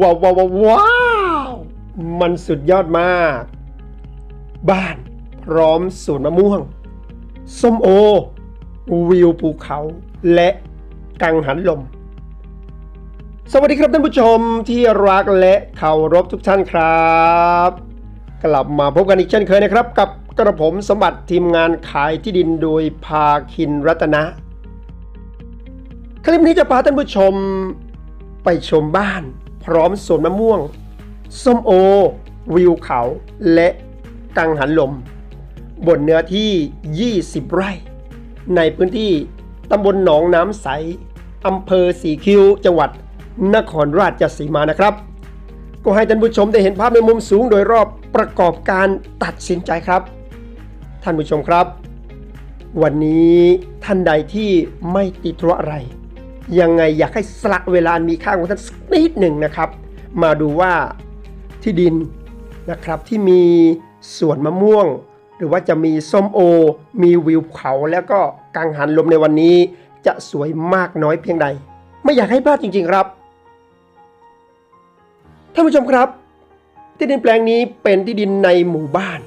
ว้าวว้าวว้าวมันสุดยอดมาก บ้านพร้อมสวนมะม่วง ส้มโอ วิวภูเขาและกังหันลม สวัสดีครับท่านผู้ชมที่รักและเคารพทุกท่านครับ กลับมาพบกันอีกเช่นเคยนะครับ กับกระผมสมบัติทีมงานขายที่ดินโดยภาคินรัตนะ คลิปนี้จะพาท่านผู้ชมไปชมบ้าน พร้อมสวนมะม่วง ส้มโอ วิวเขา และกังหันลม บนเนื้อที่ 20 ไร่ ในพื้นที่ตำบลหนองน้ำใสอำเภอสีคิ้ว จังหวัดนครราชสีมานะครับ ก็ให้ท่านผู้ชมได้เห็นภาพในมุมสูงโดยรอบประกอบการตัดสินใจครับ ท่านผู้ชมครับ วันนี้ท่านใดที่ไม่ติดธุระอะไร ยังไงอยากให้สละเวลามีค่าของท่านสักนิดหนึ่งนะครับ มาดูว่าที่ดินนะครับที่มีสวนมะม่วง หรือว่าจะมีส้มโอ มีวิวเขาแล้วก็กังหันลมในวันนี้ จะสวยมากน้อยเพียงใด ไม่อยากให้พลาดจริง ๆครับท่านผู้ชมครับ ที่ดินแปลงนี้เป็นที่ดินในหมู่บ้าน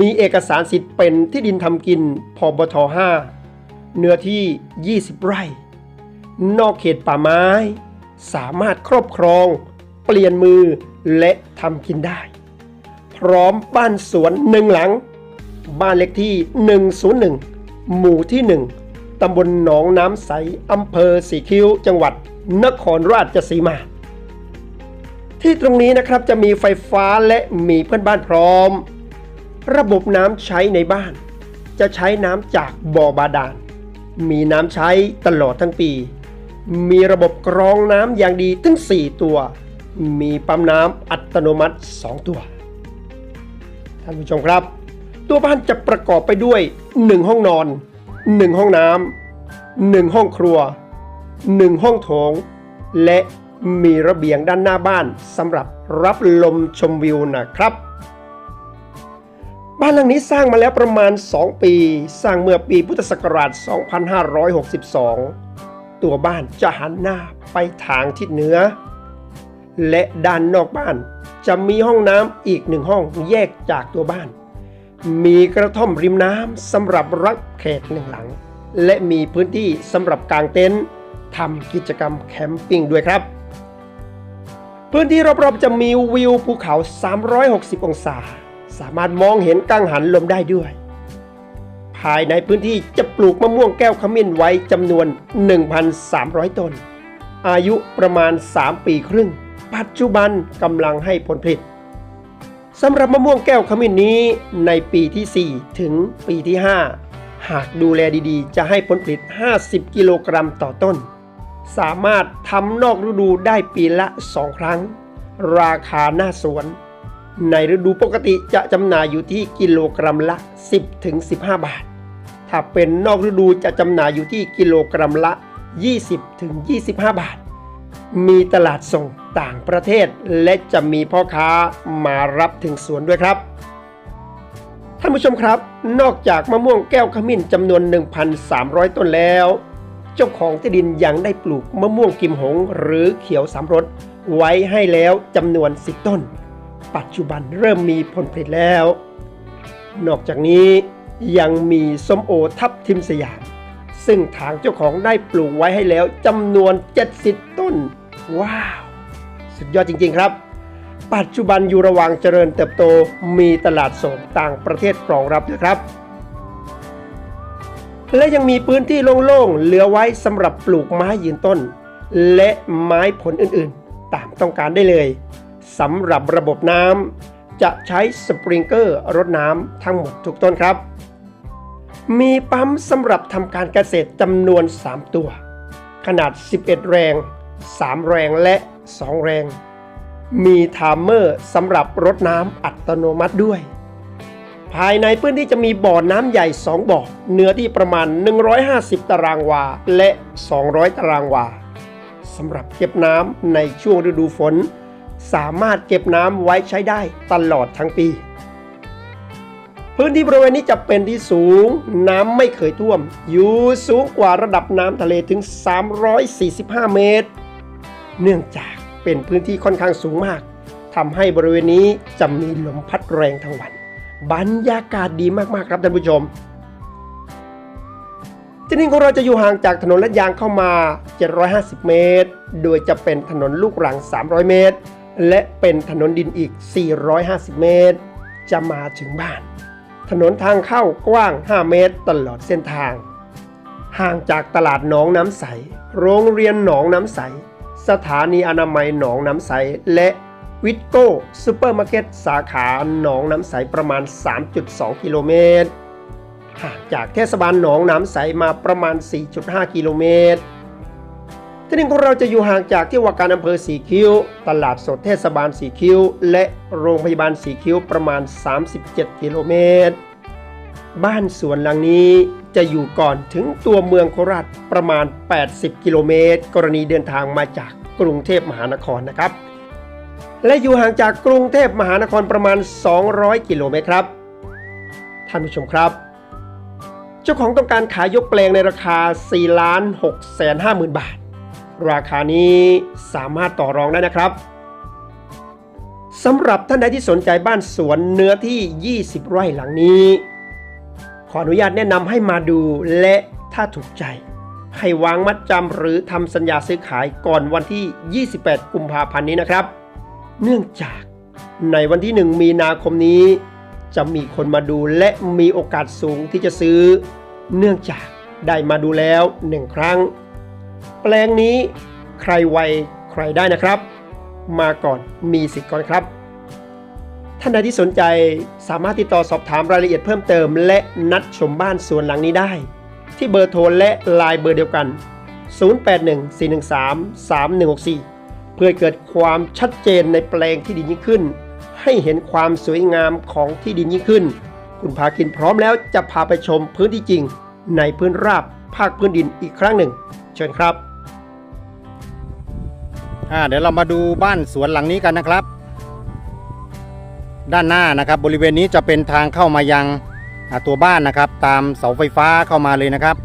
มีเอกสารสิทธิ์เป็นที่ดินทำกินพบท5เนื้อที่ 20 ไร่ นอกเขตป่าไม้ สามารถครอบครอง เปลี่ยนมือและทำกินได้ พร้อมบ้านสวนหนึ่งหลัง บ้านเล็กที่ 101 หมู่ที่ 1ตำบลหนองน้ำใสอำเภอสีคิ้ว จังหวัดนครราชสีมา ที่ตรงนี้นะครับจะมีไฟฟ้าและมีเพื่อนบ้านพร้อม ระบบน้ำใช้ในบ้าน จะใช้น้ำจากบ่อบาดาลมีน้ำใช้ตลอดทั้งปี มีระบบกรองน้ำอย่างดีถึง 4 ตัว มีปั๊มน้ำอัตโนมัติ 2 ตัว ท่านผู้ชมครับ ตัวบ้านจะประกอบไปด้วย 1 ห้องนอน 1 ห้องน้ำ1ห้องครัว 1 ห้องโถง และมีระเบียงด้านหน้าบ้านสำหรับรับลมชมวิวนะครับ บ้านหลังนี้สร้างมาแล้วประมาณ 2 ปี สร้างเมื่อปีพุทธศักราช 2562 ตัวบ้านจะหันหน้าไปทางทิศเหนือ และด้านนอกบ้านจะมีห้องน้ำอีกหนึ่งห้องแยกจากตัวบ้าน มีกระท่อมริมน้ำสำหรับรับแขกหนึ่งหลัง และมีพื้นที่สำหรับกางเต็นท์ทำกิจกรรมแคมปิ้งด้วยครับ พื้นที่รอบๆจะมีวิวภูเขา 360 องศา สามารถมองเห็นกังหันลมได้ด้วย ภายในพื้นที่จะปลูกมะม่วงแก้วขมิ้นไว้จำนวน 1,300 ต้น อายุประมาณ 3 ปีครึ่ง ปัจจุบันกำลังให้ผลผลิตสำหรับมะม่วงแก้วขมิ้นนี้ในปีที่ 4 ถึงปีที่ 5 หากดูแลดีๆ จะให้ผลผลิต 50 กิโลกรัมต่อต้น สามารถทำนอกฤดูได้ปีละ 2 ครั้ง ราคาหน้าสวน ในฤดูปกติจะจำหน่ายอยู่ที่กิโลกรัมละ 10ถึง15 บาท ถ้าเป็นนอกฤดูจะจำหน่ายอยู่ที่กิโลกรัมละ 20-25 บาท มีตลาดส่งต่างประเทศ และจะมีพ่อค้ามารับถึงสวนด้วยครับ ท่านผู้ชมครับ นอกจากมะม่วงแก้วขมิ้นจำนวน 1,300 ต้นแล้ว เจ้าของที่ดินยังได้ปลูกมะม่วงกิมหง หรือเขียวสามรสไว้ให้แล้วจำนวน 10 ต้น ปัจจุบันเริ่มมีผลผลิตแล้ว นอกจากนี้ ยังมีส้มโอทับทิมสยาม ซึ่งทางเจ้าของได้ปลูกไว้ให้แล้วจำนวน 70 ต้น ว้าว สุดยอดจริง ๆ ครับ ปัจจุบันอยู่ระหว่างเจริญเติบโตมีตลาดส่งต่างประเทศรองรับนะครับ และยังมีพื้นที่โล่งๆ เหลือไว้สำหรับปลูกไม้ยืนต้น และไม้ผลอื่นๆ ตามต้องการได้เลยสำหรับระบบน้ำจะใช้สปริงเกอร์รดน้ำทั้งหมดทุกต้นครับ มีปั๊มสำหรับทำการเกษตรจำนวน 3 ตัว ขนาด 11 แรง 3 แรงและ 2 แรง มีไทม์เมอร์สำหรับรดน้ำอัตโนมัติด้วย ภายในพื้นที่จะมีบ่อน้ำใหญ่ 2 บ่อ เนื้อที่ประมาณ 150 ตารางวา และ 200 ตารางวาสำหรับเก็บน้ำในช่วงฤดูฝน สามารถเก็บน้ำไว้ใช้ได้ตลอดทั้งปี พื้นที่บริเวณนี้จะเป็นที่สูง น้ำไม่เคยท่วม อยู่สูงกว่าระดับน้ำทะเลถึง 345 เมตร เนื่องจากเป็นพื้นที่ค่อนข้างสูงมากทำให้บริเวณนี้จะมีลมพัดแรงทั้งวัน บรรยากาศดีมากๆครับท่านผู้ชมที่ดินของเราจะอยู่ห่างจากถนนลาดยางเข้ามา 750 เมตร โดยจะเป็นถนนลูกรัง 300 เมตร และเป็นถนนดินอีก 450 เมตร จะมาถึงบ้าน ถนนทางเข้ากว้าง 5 เมตรตลอดเส้นทาง ห่างจากตลาดหนองน้ำใส โรงเรียนหนองน้ำใส สถานีอนามัยหนองน้ำใส และวิทโก้ซูเปอร์มาร์เก็ตสาขาหนองน้ำใสประมาณ 3.2 กิโลเมตร ห่างจากเทศบาลหนองน้ำใสมาประมาณ 4.5 กิโลเมตร ที่ดินของเราจะอยู่ห่างจากที่ว่าการอำเภอสีคิ้ว ตลาดสดเทศบาลสีคิ้ว และโรงพยาบาลสีคิ้วประมาณ 37 กิโลเมตร บ้านสวนหลังนี้จะอยู่ก่อนถึงตัวเมืองโคราชประมาณ 80 กิโลเมตร กรณีเดินทางมาจากกรุงเทพมหานครนะครับ และอยู่ห่างจากกรุงเทพมหานครประมาณ 200 กิโลเมตรครับ ท่านผู้ชมครับ เจ้าของต้องการขายยกแปลงในราคา4ล้าน6แสน5หมื่นบาท ราคานี้สามารถต่อรองได้นะครับสำหรับท่านใดที่สนใจบ้านสวนเนื้อที่ 20 ไร่หลังนี้ ขออนุญาตแนะนำให้มาดูและถ้าถูกใจ ให้วางมัดจำหรือทำสัญญาซื้อขายก่อนวันที่ 28 กุมภาพันธ์นี้นะครับ เนื่องจากในวันที่ 1 มีนาคมนี้ จะมีคนมาดูและมีโอกาสสูงที่จะซื้อ เนื่องจากได้มาดูแล้วหนึ่งครั้ง แปลงนี้ใครไวใครได้นะครับ มาก่อนมีสิทธิ์ก่อนครับ ท่านใดที่สนใจสามารถติดต่อสอบถามรายละเอียดเพิ่มเติม และนัดชมบ้านสวนหลังนี้ได้ ที่เบอร์โทรและไลน์เบอร์เดียวกัน 0814133164 เพื่อให้เกิดความชัดเจนในแปลงที่ดินยิ่งขึ้น ให้เห็นความสวยงามของที่ดินยิ่งขึ้น คุณพาคินพร้อมแล้วจะพาไปชมพื้นที่จริง ในพื้นราบภาคพื้นดินอีกครั้งหนึ่ง เชิญครับเดี๋ยวเรามาดูบ้านสวนหลังนี้กันนะครับ ด้านหน้านะครับ บริเวณนี้จะเป็นทางเข้ามายังตัวบ้านนะครับ ตามเสาไฟฟ้าเข้ามาเลยนะครับ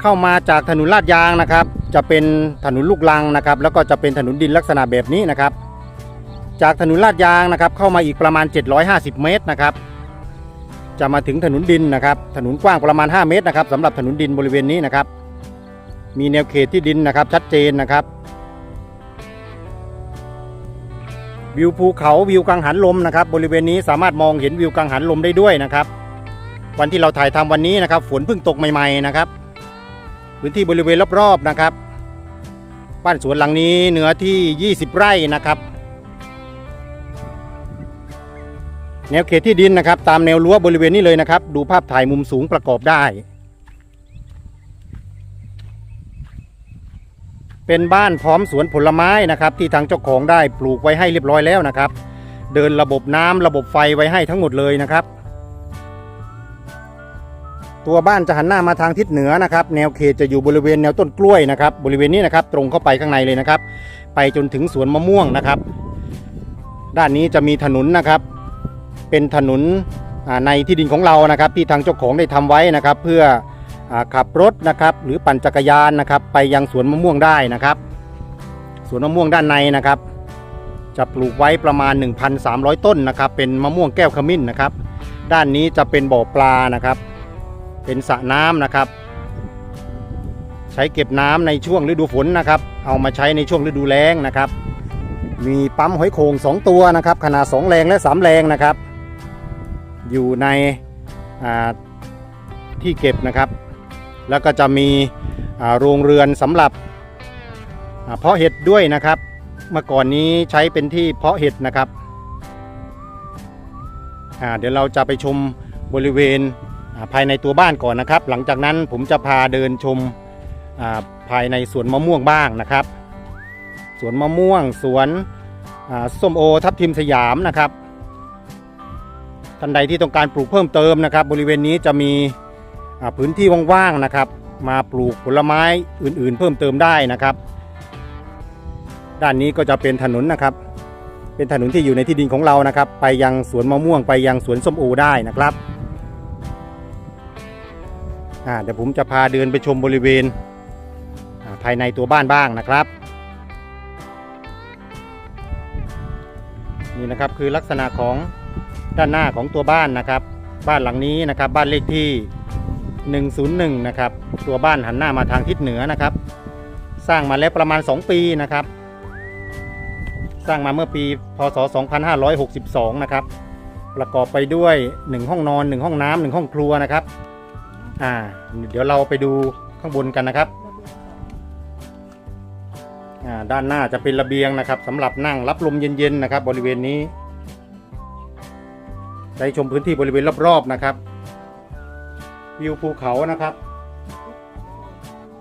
เข้ามาจากถนนลาดยางนะครับ จะเป็นถนนลูกลังนะครับ แล้วก็จะเป็นถนนดินลักษณะแบบนี้นะครับ จากถนนลาดยางนะครับ เข้ามาอีกประมาณ 750 เมตรนะครับ จะมาถึงถนนดินนะครับ ถนนกว้างประมาณ 5 เมตรนะครับสำหรับถนนดินบริเวณนี้นะครับ มีแนวเขตที่ดินนะครับชัดเจนนะครับ วิวภูเขาวิวกังหันลมนะครับ บริเวณนี้สามารถมองเห็นวิวกังหันลมได้ด้วยนะครับ วันที่เราถ่ายทำวันนี้นะครับ ฝนเพิ่งตกใหม่ ๆนะครับ พื้นที่บริเวณรอบๆนะครับ บ้านสวนหลังนี้เนื้อที่ 20 ไร่นะครับ แนวเขตที่ดินนะครับ ตามแนวรั้วบริเวณนี้เลยนะครับ ดูภาพถ่ายมุมสูงประกอบได้ เป็นบ้านพร้อมสวนผลไม้นะครับที่ทางเจ้าของได้ปลูกไว้ให้เรียบร้อยแล้วนะครับ เดินระบบน้ำระบบไฟไว้ให้ทั้งหมดเลยนะครับ ตัวบ้านจะหันหน้ามาทางทิศเหนือนะครับ แนวเขตจะอยู่บริเวณแนวต้นกล้วยนะครับบริเวณนี้นะครับตรงเข้าไปข้างในเลยนะครับ ไปจนถึงสวนมะม่วงนะครับ ด้านนี้จะมีถนนนะครับ เป็นถนนในที่ดินของเรานะครับ ที่ทางเจ้าของได้ทำไว้นะครับ เพื่อ ขับรถนะครับ หรือปั่นจักรยานนะครับ ไปยังสวนมะม่วงได้นะครับ สวนมะม่วงด้านในนะครับ จะปลูกไว้ประมาณ 1,300 ต้นนะครับ เป็นมะม่วงแก้วขมิ้นนะครับ ด้านนี้จะเป็นบ่อปลานะครับ เป็นสระน้ำนะครับ ใช้เก็บน้ำในช่วงฤดูฝนนะครับ เอามาใช้ในช่วงฤดูแล้งนะครับ มีปั๊มหอยโขง2 ตัวนะครับ ขนาด2แรงและ3แรงนะครับ อยู่ในที่เก็บนะครับ แล้วก็จะมีโรงเรือนสำหรับเพาะเห็ดด้วยนะครับ เมื่อก่อนนี้ใช้เป็นที่เพาะเห็ดนะครับเดี๋ยวเราจะไปชมบริเวณภายในตัวบ้านก่อนนะครับ หลังจากนั้นผมจะพาเดินชมาภายในสวนมะม่วงบ้างนะครับ สวนมะม่วงสวนส้มโอทับทิมสยามนะครับท่านใดที่ต้องการปลูกเพิ่มเติมนะครับ บริเวณนี้จะมี พื้นที่ว่างๆนะครับ มาปลูกผลไม้อื่นๆ เพิ่มเติมได้นะครับ ด้านนี้ก็จะเป็นถนนนะครับ เป็นถนนที่อยู่ในที่ดินของเรานะครับ ไปยังสวนมะม่วงไปยังสวนส้มโอได้นะครับอ่าเดี๋ยวผมจะพาเดินไปชมบริเวณภายในตัวบ้านบ้างนะครับ นี่นะครับคือลักษณะของด้านหน้าของตัวบ้านนะครับ บ้านหลังนี้นะครับบ้านเลขที่ 101 นะครับ ตัวบ้านหันหน้ามาทางทิศเหนือนะครับ สร้างมาแล้วประมาณ 2 ปีนะครับ สร้างมาเมื่อปี พศ 2562 นะครับ ประกอบไปด้วย 1 ห้องนอน 1 ห้องน้ำ1ห้องครัวนะครับ อ่า เดี๋ยวเราไปดูข้างบนกันนะครับ อ่า ด้านหน้าจะเป็นระเบียงนะครับสำหรับนั่งรับลมเย็นๆนะครับ บริเวณนี้ได้ชมพื้นที่บริเวณรอบๆนะครับ วิวภูเขานะครับ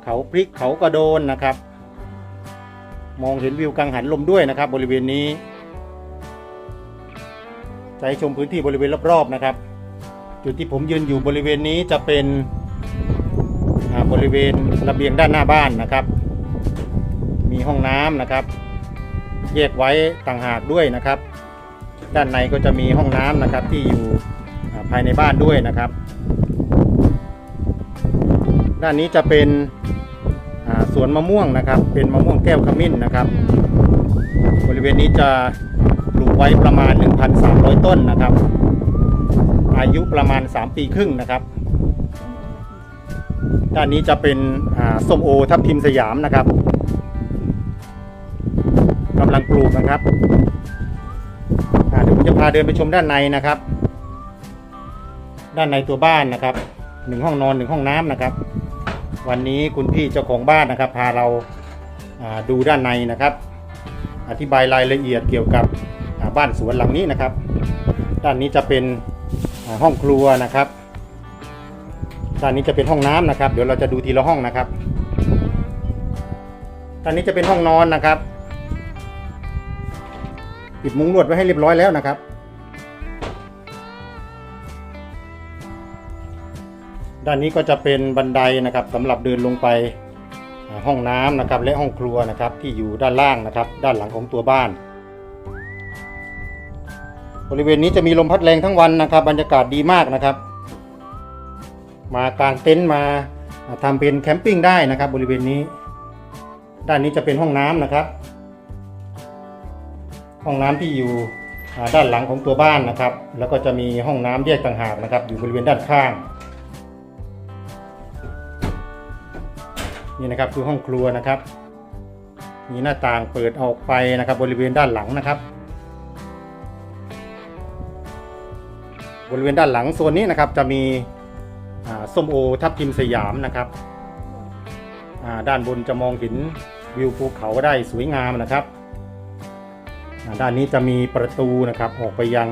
เขาพริกเขากระโดนนะครับ มองเห็นวิวกังหันลมด้วยนะครับ บริเวณนี้จะให้ชมพื้นที่บริเวณรอบๆนะครับ จุดที่ผมยืนอยู่บริเวณนี้จะเป็นบริเวณระเบียงด้านหน้าบ้านนะครับ มีห้องน้ำนะครับ แยกไว้ต่างหากด้วยนะครับ ด้านในก็จะมีห้องน้ำนะครับที่อยู่ภายในบ้านด้วยนะครับ ด้านนี้จะเป็นสวนมะม่วงนะครับ เป็นมะม่วงแก้วขมิ้นนะครับ บริเวณนี้จะปลูกไว้ประมาณ 1,300 ต้นนะครับ อายุประมาณ 3 ปีครึ่งนะครับ ด้านนี้จะเป็นส้มโอทับทิมสยามนะครับกำลังปลูกนะครับเดี๋ยวผมจะพาเดินไปชมด้านในนะครับ ด้านในตัวบ้านนะครับหนึ่งห้องนอนหนึ่งห้องน้ำนะครับ วันนี้คุณพี่เจ้าของบ้านนะครับ พาเราดูด้านในนะครับ อธิบายรายละเอียดเกี่ยวกับบ้านสวนหลังนี้นะครับ ด้านนี้จะเป็นห้องครัวนะครับ ด้านนี้จะเป็นห้องน้ำนะครับ เดี๋ยวเราจะดูทีละห้องนะครับ ด้านนี้จะเป็นห้องนอนนะครับ ปิดมุ้งลวดไว้ให้เรียบร้อยแล้วนะครับ ด้านนี้ก็จะเป็นบันไดนะครับสำหรับเดินลงไปห้องน้ำนะครับและห้องครัวนะครับที่อยู่ด้านล่างนะครับ ด้านหลังของตัวบ้าน บริเวณนี้จะมีลมพัดแรงทั้งวันนะครับ บรรยากาศดีมากนะครับ มากางเต็นท์มาทำเป็นแคมปิ้งได้นะครับ บริเวณนี้ ด้านนี้จะเป็นห้องน้ำนะครับ ห้องน้ำที่อยู่ด้านหลังของตัวบ้านนะครับ แล้วก็จะมีห้องน้ำแยกต่างหากนะครับ อยู่บริเวณด้านข้าง นี่นะครับคือห้องครัวนะครับ มีหน้าต่างเปิดออกไปนะครับ บริเวณด้านหลังนะครับ บริเวณด้านหลังโซนนี้นะครับจะมีส้มโอทับทิมสยามนะครับด้านบนจะมองเห็นวิวภูเขาได้สวยงามนะครับด้านนี้จะมีประตูนะครับออกไปยัง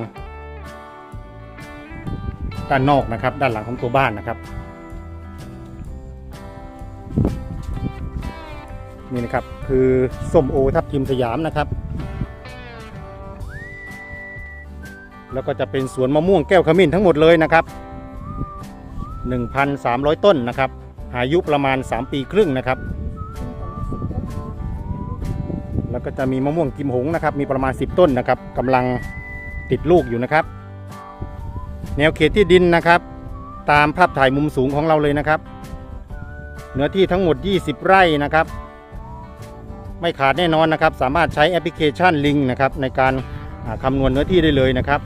ด้านนอกนะครับ ด้านหลังของตัวบ้านนะครับ นี่นะครับคือส้มโอทับทิมสยามนะครับ แล้วก็จะเป็นสวนมะม่วงแก้วขมิ้นทั้งหมดเลยนะครับ 1,300 ต้นนะครับ อายุประมาณ 3 ปีครึ่งนะครับ แล้วก็จะมีมะม่วงกิมหงนะครับ มีประมาณ 10 ต้นนะครับกำลังติดลูกอยู่นะครับ แนวเขตที่ดินนะครับ ตามภาพถ่ายมุมสูงของเราเลยนะครับเนื้อที่ทั้งหมด 20 ไร่นะครับ ไม่ขาดแน่นอนนะครับ สามารถใช้แอปพลิเคชันลิงนะครับในการอ่าคำนวณเนื้อที่ได้เลยนะครับ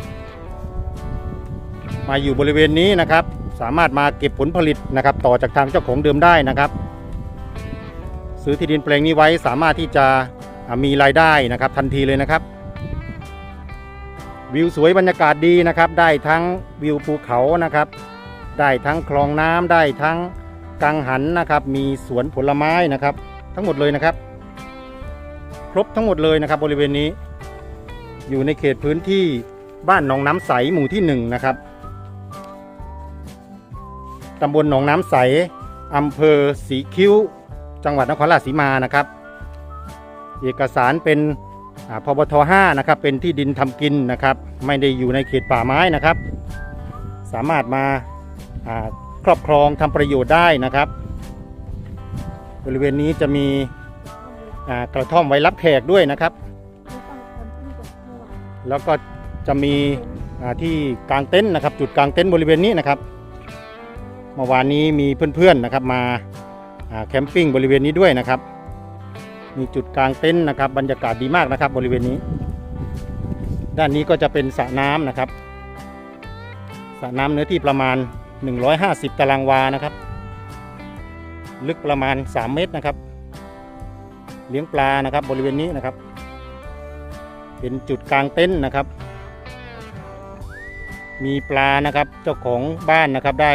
มาอยู่บริเวณนี้นะครับ สามารถมาเก็บผลผลิตนะครับ ต่อจากทางเจ้าของเดิมได้นะครับ ซื้อที่ดินแปลงนี้ไว้สามารถที่จะมีรายได้นะครับ ทันทีเลยนะครับ วิวสวยบรรยากาศดีนะครับ ได้ทั้งวิวภูเขานะครับ ได้ทั้งคลองน้ำได้ทั้งกังหันนะครับ มีสวนผลไม้นะครับ ทั้งหมดเลยนะครับ ครบทั้งหมดเลยนะครับบริเวณนี้ อยู่ในเขตพื้นที่บ้านหนองน้ำใสหมู่ที่หนึ่งนะครับตำบลหนองน้ำใสอำเภอสีคิ้ว จังหวัดนครราชสีมานะครับ เอกสารเป็นพบท5นะครับเป็นที่ดินทำกินนะครับ ไม่ได้อยู่ในเขตป่าไม้นะครับ สามารถมาครอบครองทำประโยชน์ได้นะครับ บริเวณนี้จะมี กระท่อมไว้รับแขกด้วยนะครับ แล้วก็จะมีที่กลางเต็นท์นะครับ จุดกลางเต็นท์บริเวณนี้นะครับเมื่อวานนี้มีเพื่อนๆนะครับมาแคมปิ้งบริเวณนี้ด้วยนะครับ มีจุดกลางเต็นท์นะครับ บรรยากาศดีมากนะครับบริเวณนี้ ด้านนี้ก็จะเป็นสระน้ำนะครับสระน้ำเนื้อที่ประมาณ 150 ตารางวานะครับ ลึกประมาณ 3 เมตรนะครับ เลี้ยงปลานะครับ บริเวณนี้นะครับ เป็นจุดกลางเต็นท์นะครับ มีปลานะครับเจ้าของบ้านนะครับ ได้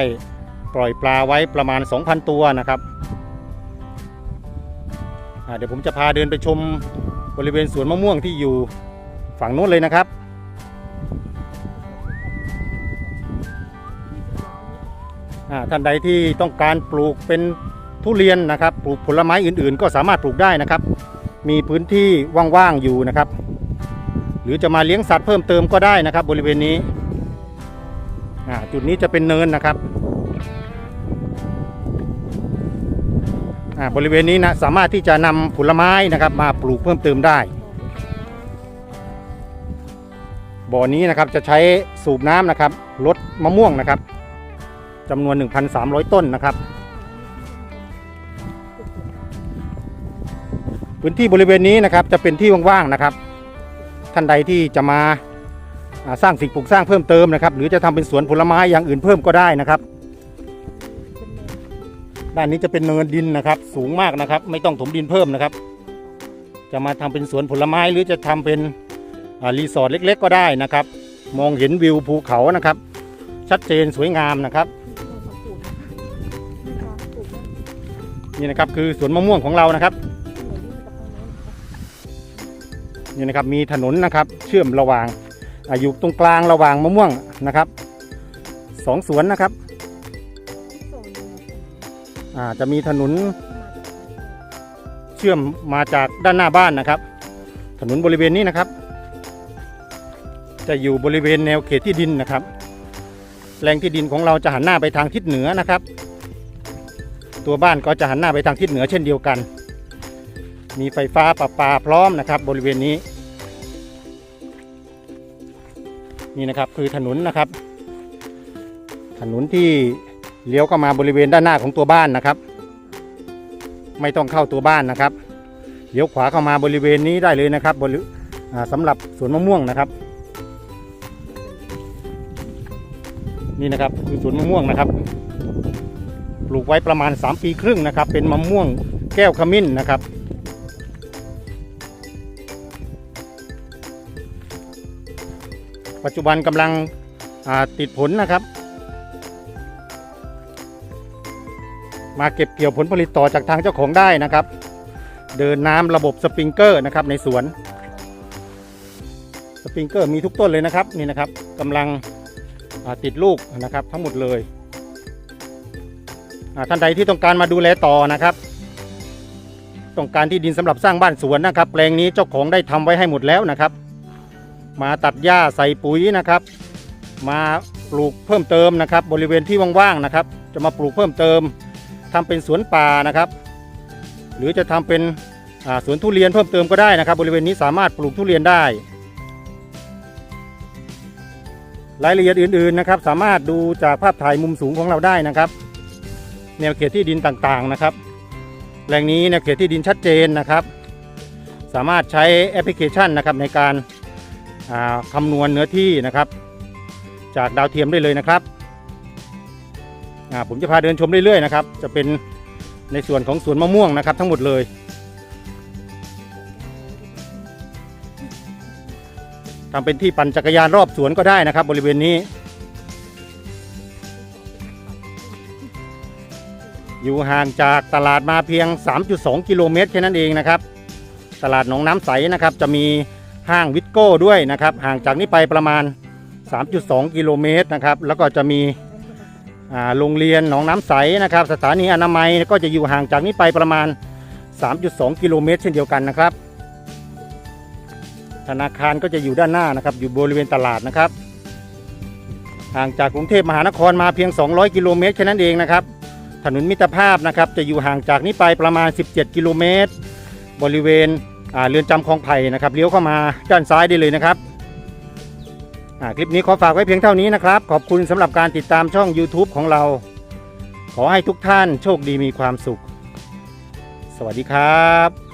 ปล่อยปลาไว้ประมาณ 2,000 ตัวนะครับเดี๋ยวผมจะพาเดินไปชมบริเวณสวนมะม่วงที่อยู่ฝั่งนู้นเลยนะครับ ท่านใดที่ต้องการปลูกเป็น ทุเรียนนะครับปลูกผลไม้อื่นๆ ก็สามารถปลูกได้นะครับ มีพื้นที่ว่างๆอยู่นะครับ หรือจะมาเลี้ยงสัตว์เพิ่มเติมก็ได้นะครับ บริเวณนี้จุดนี้จะเป็นเนินนะครับบริเวณนี้นะสามารถที่จะนำผลไม้นะครับ มาปลูกเพิ่มเติมได้บ่อนี้นะครับจะใช้สูบน้ำนะครับลดมะม่วงนะครับจำนวน 1,300 ต้นนะครับ พื้นที่บริเวณนี้นะครับจะเป็นที่ว่างๆนะครับ ท่านใดที่จะมาสร้างสิ่งปลูกสร้างเพิ่มเติมนะครับ หรือจะทำเป็นสวนผลไม้อย่างอื่นเพิ่มก็ได้นะครับ ด้านนี้จะเป็นเนินดินนะครับ สูงมากนะครับ ไม่ต้องถมดินเพิ่มนะครับ จะมาทำเป็นสวนผลไม้หรือจะทำเป็นรีสอร์ทเล็ก ๆ ก็ได้นะครับ มองเห็นวิวภูเขานะครับ ชัดเจนสวยงามนะครับนี่นะครับคือสวนมะม่วงของเรานะครับ นี่นะครับ มีถนนนะครับ เชื่อมระหว่างอยู่ตรงกลางระหว่างมะม่วงนะครับสองสวนนะครับอาจะมีถนนเชื่อมมาจากด้านหน้าบ้านนะครับ ถนนบริเวณนี้นะครับ จะอยู่บริเวณแนวเขตที่ดินนะครับแปลงที่ดินของเราจะหันหน้าไปทางทิศเหนือนะครับ ตัวบ้านก็จะหันหน้าไปทางทิศเหนือเช่นเดียวกัน มีไฟฟ้าประปาพร้อมนะครับ บริเวณนี้ นี่นะครับคือถนนนะครับ ถนนที่เลี้ยวเข้ามาบริเวณด้านหน้าของตัวบ้านนะครับ ไม่ต้องเข้าตัวบ้านนะครับเลี้ยวขวาเข้ามาบริเวณนี้ได้เลยนะครับบริสำหรับสวนมะม่วงนะครับ นี่นะครับคือสวนมะม่วงนะครับปลูกไว้ประมาณ 3 ปีครึ่งนะครับ เป็นมะม่วงแก้วขมิ้นนะครับ ปัจจุบันกำลังติดผลนะครับ มาเก็บเกี่ยวผลผลิตต่อจากทางเจ้าของได้นะครับ เดินน้ำระบบสปริงเกอร์นะครับในสวน สปริงเกอร์มีทุกต้นเลยนะครับนี่นะครับกำลังติดลูกนะครับทั้งหมดเลยท่านใดที่ต้องการมาดูแลต่อนะครับ ต้องการที่ดินสำหรับสร้างบ้านสวนนะครับ แปลงนี้เจ้าของได้ทำไว้ให้หมดแล้วนะครับ มาตัดหญ้าใส่ปุ๋ยนะครับ มาปลูกเพิ่มเติมนะครับ บริเวณที่ว่างๆนะครับ จะมาปลูกเพิ่มเติมทำเป็นสวนป่านะครับ หรือจะทำเป็นสวนทุเรียนเพิ่มเติมก็ได้นะครับ บริเวณนี้สามารถปลูกทุเรียนได้ รายละเอียดอื่นๆนะครับ สามารถดูจากภาพถ่ายมุมสูงของเราได้นะครับ แนวเขตที่ดินต่างๆนะครับ แหล่งนี้แนวเขตที่ดินชัดเจนนะครับ สามารถใช้แอปพลิเคชันนะครับในการ คำนวณเนื้อที่นะครับ จากดาวเทียมได้เลยนะครับผมจะพาเดินชมเรื่อยๆนะครับ จะเป็นในส่วนของสวนมะม่วงนะครับ ทั้งหมดเลยทำเป็นที่ปั่นจักรยานรอบสวนก็ได้นะครับ บริเวณนี้ อยู่ห่างจากตลาดมาเพียง 3.2 กิโลเมตรแค่นั้นเองนะครับ ตลาดหนองน้ำใสนะครับจะมี ห้างวิทโก้ด้วยนะครับ ห่างจากนี้ไปประมาณ 3.2 กิโลเมตรนะครับ แล้วก็จะมีโรงเรียนหนองน้ำใสนะครับ สถานีอนามัยก็จะอยู่ห่างจากนี้ไปประมาณ 3.2 กิโลเมตร เช่นเดียวกันนะครับ ธนาคารก็จะอยู่ด้านหน้านะครับ อยู่บริเวณตลาดนะครับ ห่างจากกรุงเทพมหานครมาเพียง 200 กิโลเมตรแค่นั้นเองนะครับ ถนนมิตรภาพนะครับ จะอยู่ห่างจากนี้ไปประมาณ 17 กิโลเมตร บริเวณ เรือนจำคลองไผ่นะครับเลี้ยวเข้ามาด้านซ้ายได้เลยนะครับคลิปนี้ขอฝากไว้เพียงเท่านี้นะครับ ขอบคุณสำหรับการติดตามช่อง YouTube ของเรา ขอให้ทุกท่านโชคดีมีความสุข สวัสดีครับ